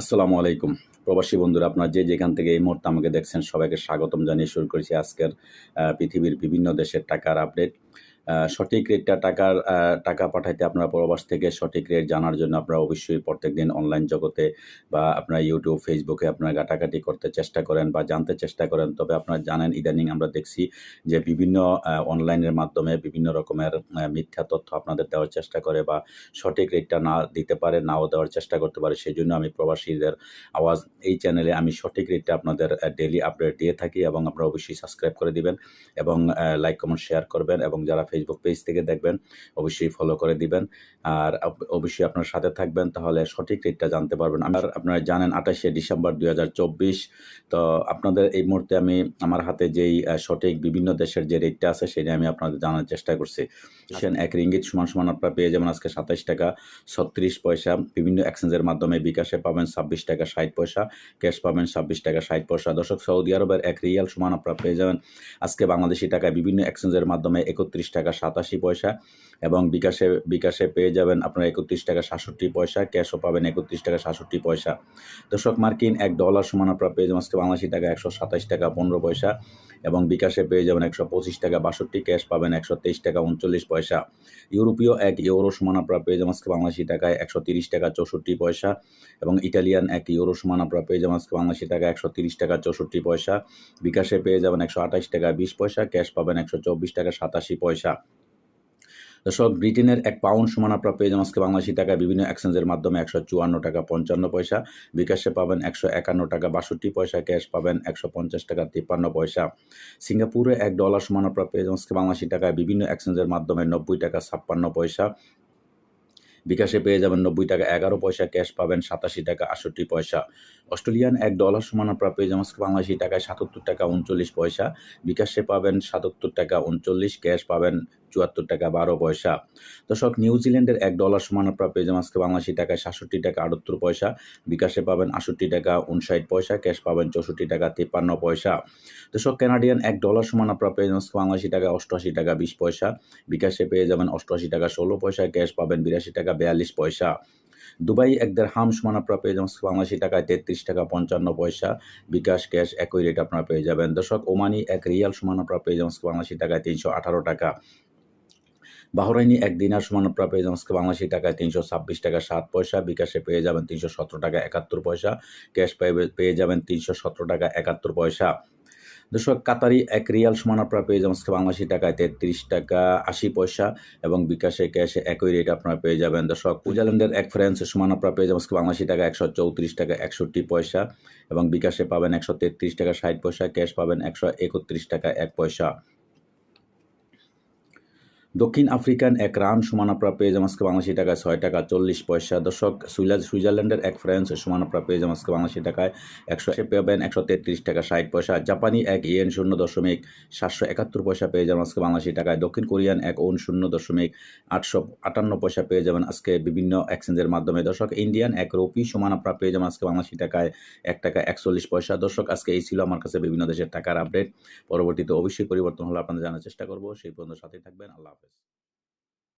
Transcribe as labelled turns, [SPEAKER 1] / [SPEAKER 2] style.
[SPEAKER 1] আসসালামু আলাইকুম। প্রবাসী বন্ধুরা, আপনারা যে যেখান থেকে এই মুহূর্তে আমাকে দেখছেন, সবাইকে স্বাগতম জানিয়ে শুরু করেছি আজকের পৃথিবীর বিভিন্ন দেশের টাকার আপডেট সঠিক রেটটা টাকার টাকা পাঠাইতে আপনারা প্রবাস থেকে সঠিক রেট জানার জন্য আপনারা অবশ্যই প্রত্যেক দিন অনলাইন জগতে বা আপনার ইউটিউব ফেসবুকে আপনারা ঘাটাঘাটি করতে চেষ্টা করেন বা জানতে চেষ্টা করেন। তবে আপনারা জানেন, ইদানিং আমরা দেখছি যে বিভিন্ন অনলাইনের মাধ্যমে বিভিন্ন রকমের মিথ্যা তথ্য আপনাদের দেওয়ার চেষ্টা করে বা সঠিক রেটটা না দিতে পারে, নাও দেওয়ার চেষ্টা করতে পারে। সেই জন্য আমি প্রবাসীদের আওয়াজ, এই চ্যানেলে আমি সঠিক রেটটা আপনাদের ডেলি আপডেট দিয়ে থাকি এবং আপনারা অবশ্যই সাবস্ক্রাইব করে দিবেন এবং লাইক কমেন্ট শেয়ার করবেন এবং যারা ফেসবুক পেজ থেকে দেখবেন, অবশ্যই ফলো করে দিবেন। আর অবশ্যই আপনার সাথে থাকবেন, তাহলে সঠিক রেটটা জানতে পারবেন। আর আপনারা জানেন আঠাশে ডিসেম্বর দু হাজার চব্বিশ, তো আপনাদের এই মুহূর্তে আমি, আমার হাতে যেই সঠিক বিভিন্ন দেশের যে রেটটা আছে, সেটা আমি আপনাদের জানার চেষ্টা করছি। এক রিঙ্গিত সমান সমান আপনারা পেয়ে যাবেন আজকে সাতাশ টাকা ছত্রিশ পয়সা। বিভিন্ন এক্সচেঞ্জের মাধ্যমে বিকাশে পাবেন ছাব্বিশ টাকা ষাট পয়সা ক্যাশ পাবেন ছাব্বিশ টাকা ষাট পয়সা। দর্শক, সৌদি আরবের এক রিয়াল সমান আপনারা পেয়ে যাবেন। আজকে বাংলাদেশি টাকায় বিভিন্ন এক্সচেঞ্জের মাধ্যমে একত্রিশ টাকা সাতাশি পয়সা এবং বিকাশে বিকাশে পেয়ে যাবেন আপনারা একত্রিশ টাকা সাতষট্টি পয়সা, ক্যাশও পাবেন একত্রিশ টাকা সাতষট্টি পয়সা। দর্শক, মার্কিন এক ডলার সমান আপনারা পেয়ে যাবেন আজকে বাংলাদেশি টাকা একশো সাতাশ টাকা পনেরো পয়সা এবং বিকাশে পেয়ে যাবেন একশো পঁচিশ টাকা বাষট্টি, ক্যাশ পাবেন একশো তেইশ টাকা উনচল্লিশ পয়সা। ইউরোপীয় এক ইউরো সমান আপনারা পেয়ে যাবেন আজকে বাংলাদেশি টাকায় একশো তিরিশ টাকা চৌষট্টি পয়সা এবং ইটালিয়ান এক ইউরো সমান আপনারা পেয়ে যাবেন আজকে বাংলাদেশি টাকা একশো তিরিশ টাকা চৌষট্টি পয়সা। বিকাশে পেয়ে যাবেন একশো আঠাশ টাকা বিশ পয়সা, ক্যাশ পাবেন একশো চব্বিশ টাকা সাতাশি পয়সা। দর্শক, ব্রিটেনের এক পাউন্ড সমান আপনারা পেয়ে যান আজকে বাংলাদেশি টাকায় বিভিন্ন এক্সচেঞ্জের মাধ্যমে একশো চুয়ান্ন টাকা পঞ্চান্ন পয়সা, বিকাশে পাবেন একশো একান্ন টাকা বাষট্টি পয়সা, ক্যাশ পাবেন একশো পঞ্চাশ টাকা তিপ্পান্ন পয়সা। সিঙ্গাপুরে এক ডলার সমান আপনারা পেয়ে যান আজকে বাংলাদেশি টাকায় বিভিন্ন এক্সচেঞ্জের মাধ্যমে নব্বই টাকা ছাপ্পান্ন পয়সা। বিকাশে পেয়ে যাবেন নব্বই টাকা, এগারো পয়সা ক্যাশ পাবেন, সাতাশি টাকা আষট্টি পয়সা। অস্ট্রেলিয়ান এক ডলার সমান আপনারা পেয়ে যাবেন বাংলাদেশি টাকায় সাতাত্তর টাকা, উনচল্লিশ পয়সা। বিকাশে পাবেন সাতাত্তর টাকা, উনচল্লিশ, ক্যাশ পাবেন চুয়াত্তর টাকা, বারো পয়সা। দর্শক নিউজিল্যান্ডের এক ডলার সমান আপনারা পেয়ে যাবেন আজকে বাংলাদেশি টাকায় সাতষট্টি টাকা, আটাত্তর পয়সা। বিকাশে পাবেন আটষট্টি টাকা উনষাট পয়সা। ক্যাশ পাবেন চৌষট্টি টাকা, তিপ্পান্ন পয়সা। দর্শক কানাডিয়ান এক ডলার সমান আপনারা পেয়ে যাবেন আজকে বাংলাদেশি টাকা অষ্টআশি টাকা, বিশ পয়সা। বিকাশে পেয়ে যাবেন অষ্টআশি টাকা, ষোলো পয়সা। ক্যাশ পাবেন বিরাশি টাকা, বিয়াল্লিশ পয়সা। দুবাই এক দেড় হাম সমান আপনারা পেয়ে যাবেন বাংলাদেশি টাকায় তেত্রিশ টাকা, পঞ্চান্ন পয়সা। বিকাশ, ক্যাশ একই রেট আপনারা পেয়ে যাবেন। দর্শক, ওমানি এক রিয়াল সমান আপনারা পেয়ে যাবেন বাংলাদেশি টাকায় তিনশো আঠারো টাকা। বাহরাইনি এক দিনার সমান আপনারা পেয়ে যাবেন আজকে বাংলাদেশি টাকায় তিনশো ছাব্বিশ টাকা সাত পয়সা, বিকাশে পেয়ে যাবেন তিনশো সতেরো টাকা একাত্তর পয়সা, ক্যাশ পেয়ে পেয়ে যাবেন তিনশো সতেরো টাকা একাত্তর পয়সা। দর্শক, কাতারি এক রিয়াল সমান আপনারা পেয়ে যাবেন আজকে বাংলাদেশি টাকায় তেত্রিশ টাকা আশি পয়সা এবং বিকাশে ক্যাশে একই রেট আপনারা পেয়ে যাবেন। দর্শক সুইজারল্যান্ডের এক ফ্রান্স সমান আপনারা পেয়ে যাবেন আজকে বাংলাদেশি টাকা একশো চৌত্রিশ টাকা একষট্টি পয়সা এবং বিকাশে পাবেন একশো তেত্রিশ টাকা ষাট পয়সা, ক্যাশ পাবেন একশো একত্রিশ টাকা এক পয়সা। দক্ষিণ আফ্রিকান এক রান সমান আপনারা পেয়ে আজকে বাংলাদেশি টাকায় ছয় টাকা চল্লিশ পয়সা। দর্শক, সুইজার সুইজারল্যান্ডের এক ফ্রান্স সমান আপনারা পেয়ে যাবেন বাংলাদেশি টাকায় একশো পাবেন একশো তেত্রিশ টাকা ষাট পয়সা। জাপানি এক ইয়েন শূন্য দশমিক সাতশো একাত্তর পয়সা পেয়ে যাবেন আজকে বাংলাদেশি টাকায়। দক্ষিণ কোরিয়ান এক ওন শূন্য দশমিক আটশো আটান্ন পয়সা পেয়ে যাবেন আজকে বিভিন্ন এক্সচেঞ্জের মাধ্যমে। দর্শক, ইন্ডিয়ান এক রুপি সমান আপনারা পেয়ে যাবেন আজকে বাংলাদেশি টাকায় এক টাকা একচল্লিশ পয়সা। দর্শক, আজকে এই ছিল আমার কাছে বিভিন্ন দেশের টাকার আপডেট। পরবর্তীতে অবশ্যই পরিবর্তন হলে আপনাদের জানার চেষ্টা করব। সেই পর্যন্ত সাথে থাকবেন। আল্লাহ হাফেজ। campus.